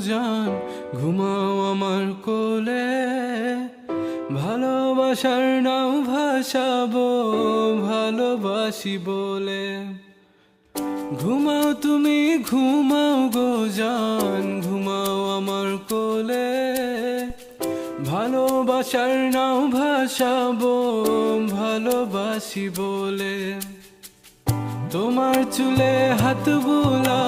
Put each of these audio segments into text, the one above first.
জান ঘুমাও আমার কোলে। ভালোবাসার নাও ভাসাবো, ভালোবাসি বলে। ঘুমাও তুমি, ঘুমাও গো জান ঘুমাও আমার কোলে। ভালোবাসার নাও ভাসাবো, ভালোবাসি বলে। তোমার চুলে হাত চাঁদের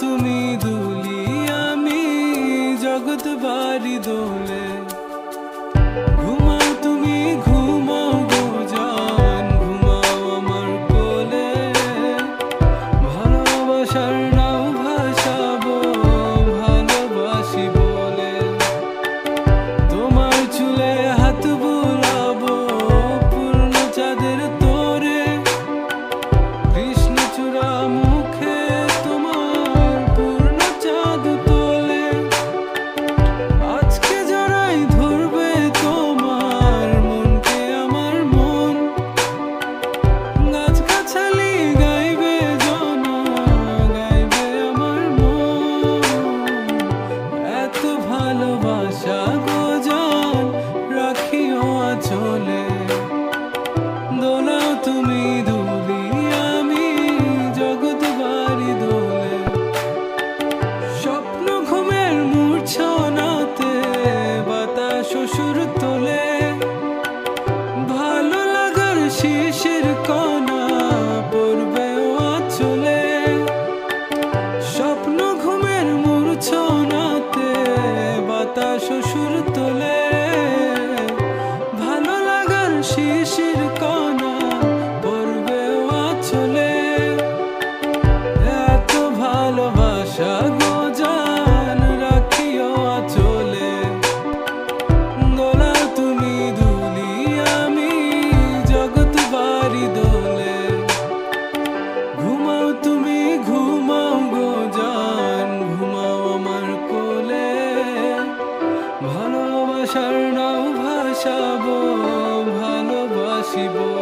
তুমি দুলি আমি জগৎ বাড়ি দোলে। আচলে দোলাও তুমি দুলি আমি জগৎ বাড়ি দোলে। স্বপ্ন ঘুমের মূর্ছনাতে বাতাস সুর নাও ভাসাবো ভালোবাসিব।